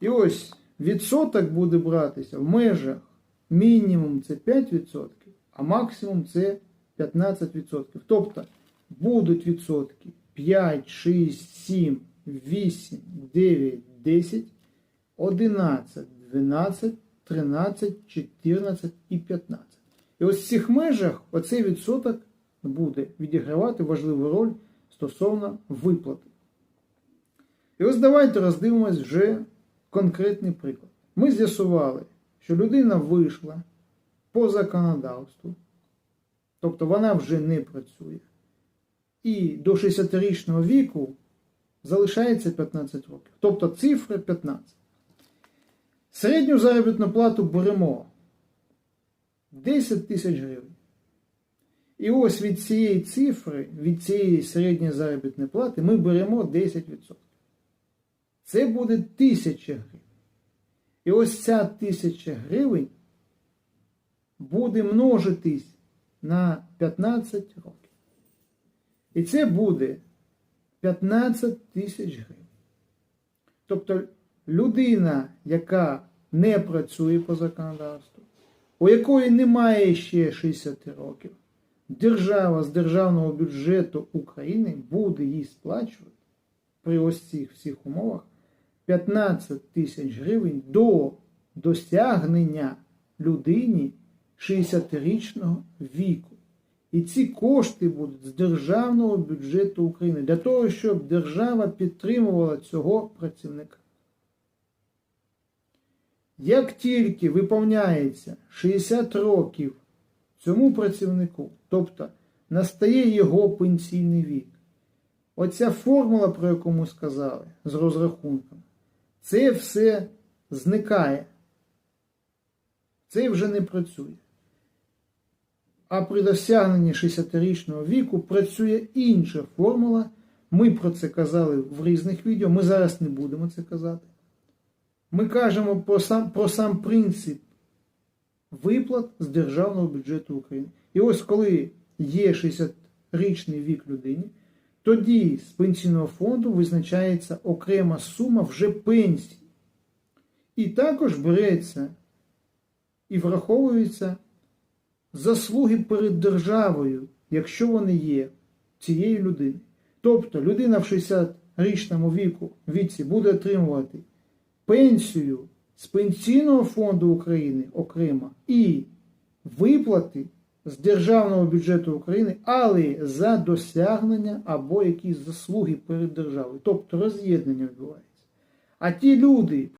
І ось відсоток буде братися в межах мінімум це 5%, а максимум це 15%. Тобто будуть відсотки 5, 6, 7, 8, 9, 10, 11, 12, 13, 14 і 15. І ось в цих межах оцей відсоток буде відігравати важливу роль стосовно виплати. І ось давайте роздивимось вже конкретний приклад. Ми з'ясували, що людина вийшла по законодавству, тобто вона вже не працює, і до 60-річного віку залишається 15 років. Тобто цифра 15. Середню заробітну плату беремо 10 тисяч гривень. І ось від цієї цифри, від цієї середньої заробітної плати ми беремо 10%. Це буде 1000 гривень. І ось ця 1000 гривень буде множитись на 15 років. І це буде 15 тисяч гривень. Тобто людина, яка не працює по законодавству, у якої немає ще 60 років, держава з державного бюджету України буде їй сплачувати при ось цих всіх умовах 15 тисяч гривень до досягнення людині 60-річного віку. І ці кошти будуть з державного бюджету України для того, щоб держава підтримувала цього працівника. Як тільки виповняється 60 років цьому працівнику, тобто настає його пенсійний вік, оця формула, про яку ми сказали, з розрахунком, це все зникає. Це вже не працює. А при досягненні 60-річного віку працює інша формула. Ми про це казали в різних відео, ми зараз не будемо це казати. Ми кажемо про сам, про сам принцип виплат з державного бюджету України. І ось коли є 60-річний вік людині, тоді з пенсійного фонду визначається окрема сума вже пенсії. І також береться і враховуються заслуги перед державою, якщо вони є цієї людини. Тобто людина в 60-річному віку віці буде отримувати пенсію з пенсійного фонду України окремо і виплати з державного бюджету України, але за досягнення або якісь заслуги перед державою. Тобто роз'єднання відбувається. А ті люди,